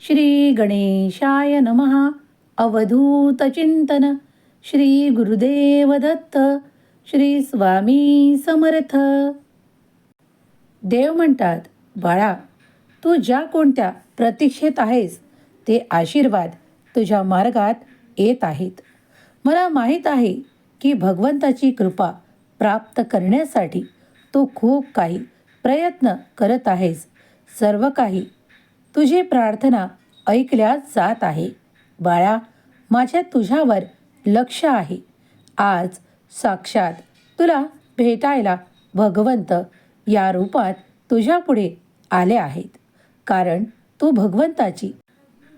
श्री गणेशाय नमः. अवधूत चिंतन. श्री गुरुदेव दत्त. श्री स्वामी समर्थ. देव म्हणतात बाळा तू ज्या कोणत्या प्रतीक्षेत आहेस ते आशीर्वाद तुझ्या मार्गात येत आहेत. मला माहीत आहे की भगवंताची कृपा प्राप्त करण्यासाठी तू खूप काही प्रयत्न करत आहेस. सर्व काही तुझी प्रार्थना ऐकल्या जात आहे. बाळा माझ्या तुझ्यावर लक्ष आहे. आज साक्षात तुला भेटायला भगवंत या रूपात तुझ्यापुढे आले आहेत. कारण तू भगवंताची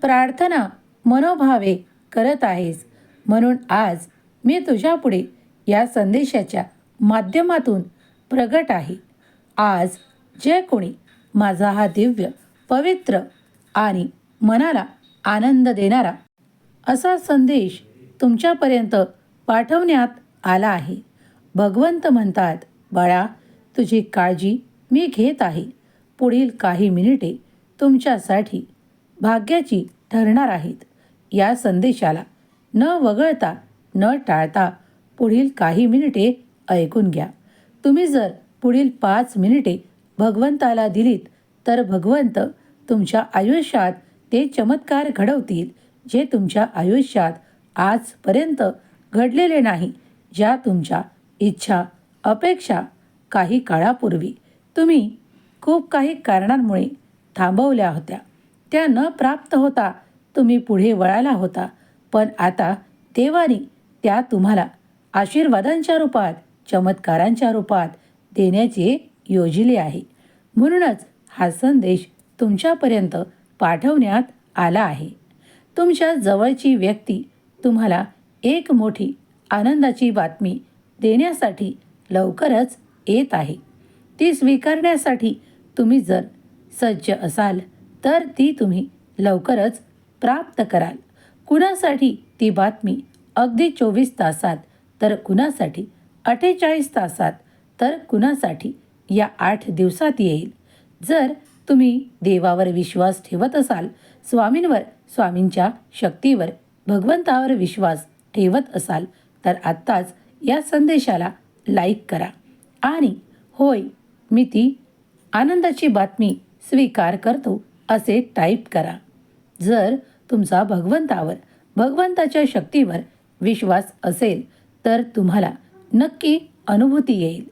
प्रार्थना मनोभावे करत आहेस. म्हणून आज मी तुझ्यापुढे या संदेशाच्या माध्यमातून प्रगट आहे. आज जे कोणी माझा हा दिव्य पवित्र आणि मनाला आनंद देणारा असा संदेश तुमच्यापर्यंत पाठवण्यात आला आहे. भगवंत म्हणतात बाळा तुझी काळजी मी घेत आहे. पुढील काही मिनिटे तुमच्यासाठी भाग्याची ठरणार आहेत. या संदेशाला न वगळता न टाळता पुढील काही मिनिटे ऐकून घ्या. तुम्ही जर पुढील पाच मिनिटे भगवंताला दिलीत तर भगवंत तुमच्या आयुष्यात ते चमत्कार घडवतील जे तुमच्या आयुष्यात आजपर्यंत घडलेले नाही ज्या तुमच्या इच्छा अपेक्षा काही काळापूर्वी तुम्ही खूप काही कारणांमुळे थांबवल्या होत्या. त्या न प्राप्त होता तुम्ही पुढे वळाला होता पण आता देवाने त्या तुम्हाला आशीर्वादांच्या रूपात चमत्कारांच्या रूपात देण्याचे योजिले आहे. म्हणूनच हा संदेश तुमच्यापर्यंत पाठवण्यात आला आहे. तुमच्या जवळची व्यक्ती तुम्हाला एक मोठी आनंदाची बातमी देण्यासाठी लवकरच येत आहे. ती स्वीकारण्यासाठी तुम्ही जर सज्ज असाल तर ती तुम्ही लवकरच प्राप्त कराल. कुणासाठी ती बातमी अगदी चोवीस तासात तर कुणासाठी? अठ्ठेचाळीस तासात तर कुणासाठी या आठ दिवसात येईल? जर तुम्ही देवावर विश्वास ठेवत असाल स्वामींवर स्वामींच्या शक्तीवर भगवंतावर विश्वास ठेवत असाल तर आत्ताच या संदेशाला लाईक करा. आणि होय मी ती आनंदाची बातमी स्वीकार करतो असे टाईप करा. जर तुमचा भगवंतावर भगवंताच्या शक्तीवर विश्वास असेल तर तुम्हाला नक्की अनुभूती येईल.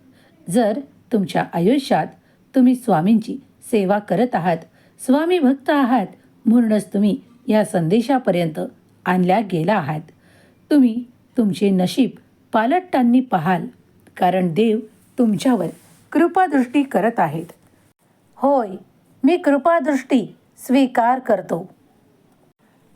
जर तुमच्या आयुष्यात तुम्ही स्वामींची सेवा करत आहात. स्वामी भक्त आहात. म्हणूनच तुम्ही या संदेशापर्यंत आणल्या गेला आहात. तुम्ही तुमचे नशीब पालटतांनी पाहाल कारण देव तुमच्यावर कृपादृष्टी करत आहेत. होय मी कृपादृष्टी स्वीकार करतो.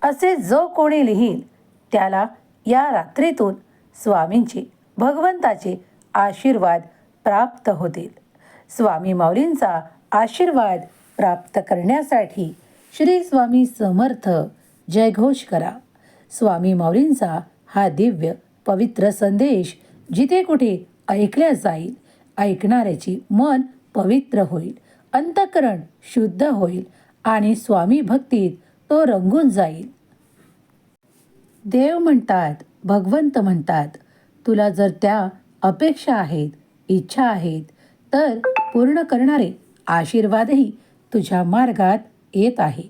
असे जो कोणी लिहील त्याला या रात्रीतून स्वामींचे भगवंताचे आशीर्वाद प्राप्त होतील. स्वामी माऊलींचा आशीर्वाद प्राप्त करण्यासाठी श्री स्वामी समर्थ जयघोष करा. स्वामी माऊलींचा हा दिव्य पवित्र संदेश जिथे कुठे ऐकल्या जाईल ऐकणाऱ्याची मन पवित्र होईल अंतकरण शुद्ध होईल आणि स्वामी भक्तीत तो रंगून जाईल. देव म्हणतात भगवंत म्हणतात तुला जर त्या अपेक्षा आहेत इच्छा आहेत तर पूर्ण करणारे आशीर्वादही तुझ्या मार्गात येत आहे.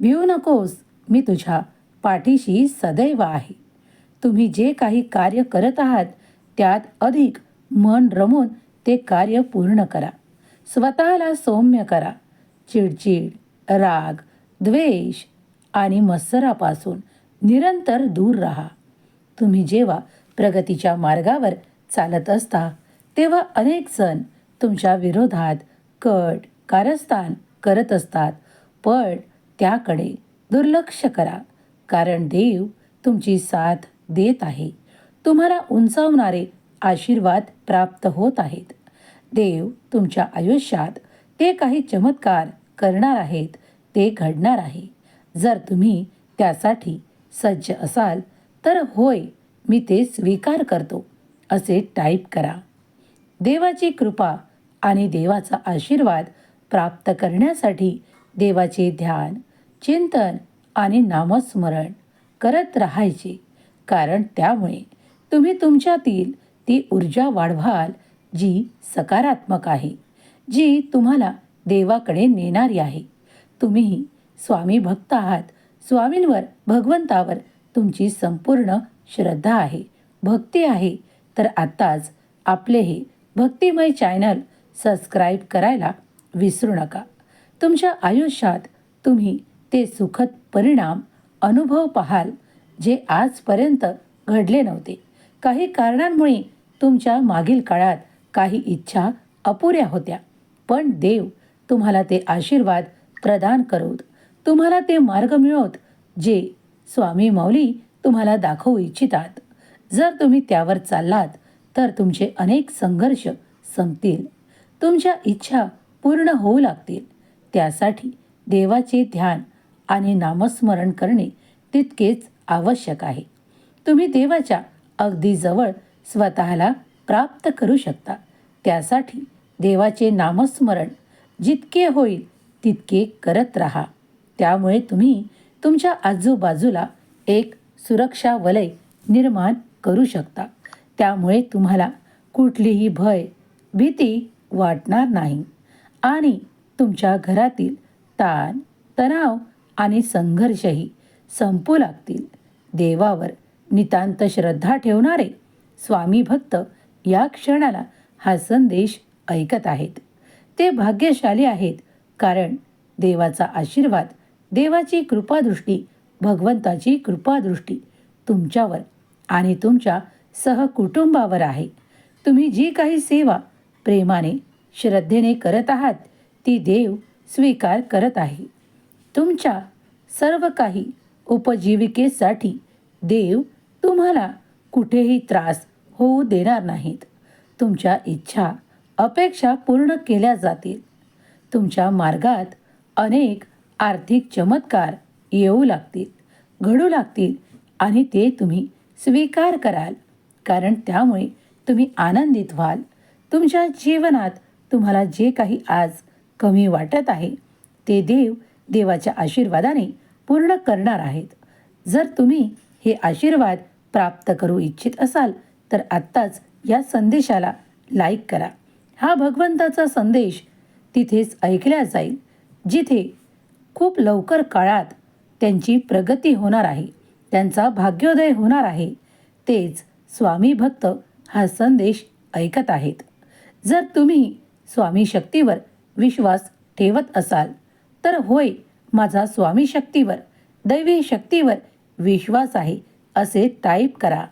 भिवू नकोस मी तुझ्या पाठीशी सदैव आहे. तुम्ही जे काही कार्य करत आहात त्यात अधिक मन रमून ते कार्य पूर्ण करा. स्वतःला सौम्य करा. चिडचिड राग द्वेष आणि मत्सरापासून निरंतर दूर राहा. तुम्ही जेव्हा प्रगतीच्या मार्गावर चालत असता तेव्हा अनेक जण तुमच्या विरोधात कट कारस्थान करत असतात. पण त्याकडे दुर्लक्ष करा कारण देव तुमची साथ देत आहे. तुम्हाला उंचावणारे आशीर्वाद प्राप्त होत आहेत. देव तुमच्या आयुष्यात ते काही चमत्कार करणार आहेत ते घडणार आहे. जर तुम्ही त्यासाठी सज्ज असाल तर होय मी ते स्वीकार करतो असे टाईप करा. देवाची कृपा आणि देवाचा आशीर्वाद प्राप्त करण्यासाठी देवाचे ध्यान चिंतन आणि नामस्मरण करत राहायचे. कारण त्यामुळे तुम्ही तुमच्यातील ती ऊर्जा वाढवाल जी सकारात्मक आहे जी तुम्हाला देवाकडे नेणारी आहे. तुम्ही स्वामी भक्त आहात. स्वामींवर भगवंतावर तुमची संपूर्ण श्रद्धा आहे. भक्ती आहे. तर आत्ताच आपले हे भक्तिमय चॅनल सबस्क्राईब करायला विसरू नका. तुमच्या आयुष्यात तुम्ही ते सुखद परिणाम अनुभव पाहाल जे आजपर्यंत घडले नव्हते. काही कारणांमुळे तुमच्या मागील काळात काही इच्छा अपुऱ्या होत्या पण देव तुम्हाला ते आशीर्वाद प्रदान करोत. तुम्हाला ते मार्ग मिळवत जे स्वामी मौली तुम्हाला दाखवू इच्छितात. जर तुम्ही त्यावर चाललात तर तुमचे अनेक संघर्ष संपतील. तुमच्या इच्छा पूर्ण होऊ लागतील. त्यासाठी देवाचे ध्यान आणि नामस्मरण करणे तितकेच आवश्यक आहे. तुम्ही देवाच्या अगदी जवळ स्वतःला प्राप्त करू शकता. त्यासाठी देवाचे नामस्मरण जितके होईल तितके करत राहा. त्यामुळे तुम्ही तुमच्या आजूबाजूला एक सुरक्षा वलय निर्माण करू शकता. त्यामुळे तुम्हाला कुठलीही भय भीती वाटणार नाही. आणि तुमच्या घरातील ताण तणाव आणि संघर्षही संपू लागतील. देवावर नितांत श्रद्धा ठेवणारे स्वामी भक्त या क्षणाला हा संदेश ऐकत आहेत. ते भाग्यशाली आहेत कारण देवाचा आशीर्वाद देवाची कृपादृष्टी भगवंताची कृपादृष्टी तुमच्यावर आणि तुमच्या सहकुटुंबावर आहे. तुम्ही जी काही सेवा प्रेमाने श्रद्धेने करत आहात ती देव स्वीकार करत आहे. तुमच्या सर्व काही उपजीविकेसाठी देव तुम्हाला कुठेही त्रास होऊ देणार नाहीत. तुमच्या इच्छा अपेक्षा पूर्ण केल्या जातील. तुमच्या मार्गात अनेक आर्थिक चमत्कार येऊ लागतील घडू लागतील आणि ते तुम्ही स्वीकार कराल कारण त्यामुळे तुम्ही आनंदित व्हाल. तुमच्या जीवनात तुम्हाला जे काही आज कमी वाटत आहे ते देव देवाच्या आशीर्वादाने पूर्ण करणार आहेत. जर तुम्ही हे आशीर्वाद प्राप्त करू इच्छित असाल तर आत्ताच या संदेशाला लाईक करा. हा भगवंताचा संदेश तिथेच ऐकल्या जाईल जिथे खूप लवकर काळात त्यांची प्रगती होणार आहे त्यांचा भाग्योदय होणार आहे तेच स्वामी भक्त हा संदेश ऐकत आहेत. जर तुम्ही स्वामी शक्तीवर विश्वास ठेवत असाल तर होय माझा स्वामी शक्तीवर दैवी शक्तीवर विश्वास आहे असे टाईप करा.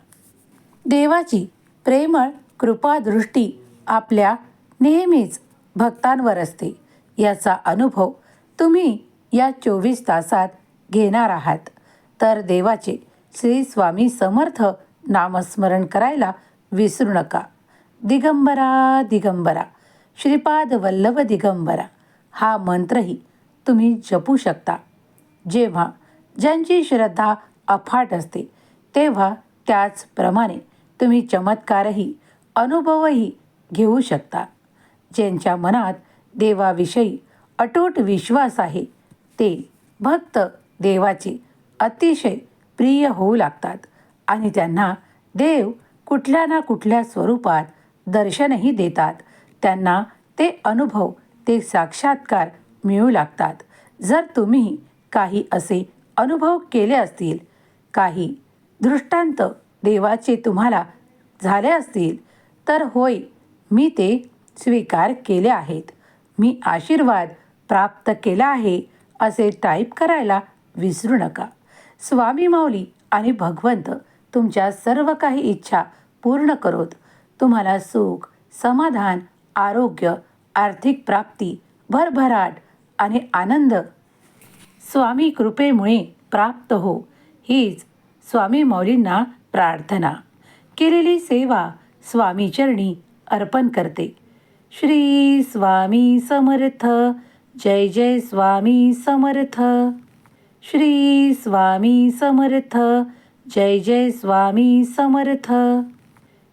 देवाची प्रेमळ कृपादृष्टी आपल्या नेहमीच भक्तांवर असते. याचा अनुभव तुम्ही या चोवीस तासात घेणार आहात. तर देवाचे श्री स्वामी समर्थ नामस्मरण करायला विसरू नका. दिगंबरा दिगंबरा. श्रीपाद वल्लभ दिगंबरा. हा मंत्रही तुम्ही जपू शकता. जेव्हा ज्यांची श्रद्धा अफाट असते तेव्हा त्याचप्रमाणे तुम्ही चमत्कारही अनुभवही घेऊ शकता. ज्यांच्या मनात देवाविषयी अटूट विश्वास आहे ते भक्त देवाचे अतिशय प्रिय होऊ लागतात आणि त्यांना देव कुठल्या ना कुठल्या स्वरूपात दर्शनही देतात. त्यांना ते अनुभव ते साक्षात्कार मिळू लागतात. जर तुम्ही काही असे अनुभव केले असतील काही दृष्टांत देवाचे तुम्हाला झाले असतील तर होय मी ते स्वीकार केले आहेत. मी आशीर्वाद प्राप्त केला आहे असे टाईप करायला विसरू नका. स्वामी माऊली आणि भगवंत तुमच्या सर्व काही इच्छा पूर्ण करोत. तुम्हाला सुख समाधान आरोग्य आर्थिक प्राप्ती भरभराट आणि आनंद. स्वामी कृपेमुळे प्राप्त हो. हीच स्वामी मौलींना प्रार्थना. केलेली सेवा स्वामीचरणी अर्पण करते. श्री स्वामी समर्थ. जय जय स्वामी समर्थ. श्री स्वामी समर्थ. जय जय स्वामी समर्थ.